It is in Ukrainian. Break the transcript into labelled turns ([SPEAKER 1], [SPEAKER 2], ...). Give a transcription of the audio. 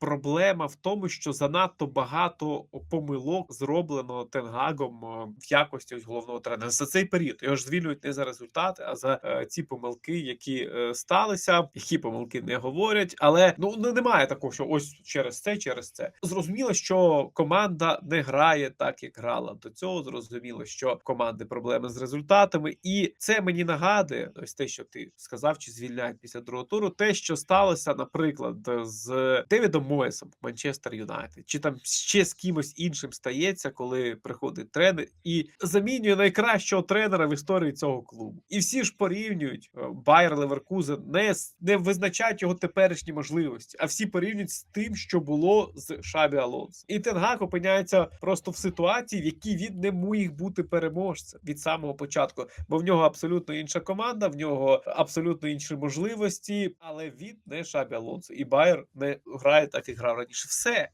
[SPEAKER 1] проблема в тому, що занадто багато помилок зроблено Тенгагом е, в якості ось головного тренера за цей період. Його ж звільнюють не за результати, а за е, ці помилки, які е, сталися. Які помилки не говорять, але ну немає такого, що ось через це, через це. Зрозуміло, що команда не грає так, як грала до цього. Зрозуміло, що команди проблеми з результатами, і це мені нагадує ось те, що ти сказав, чи звільняють після другого туру. Те, що сталося, наприклад, з Девідом Моєсом в Манчестер Юнайтед, чи там ще з кимось іншим стається, коли приходить тренер і замінює найкращого тренера в історії цього клубу. І всі ж порівнюють е, Байер Леверкузен, не, не визначають його теперішні можливості, а всі порівнюють з тим, що було з Шабі Алонсо. І Тенгак опиняється просто в ситуації, в якій він не міг бути переможцем від самого початку, бо в нього абсолютно інша команда, в нього абсолютно інші можливості, але він не Шабі Алонсо, і Байер не грає так, як грав раніше. Все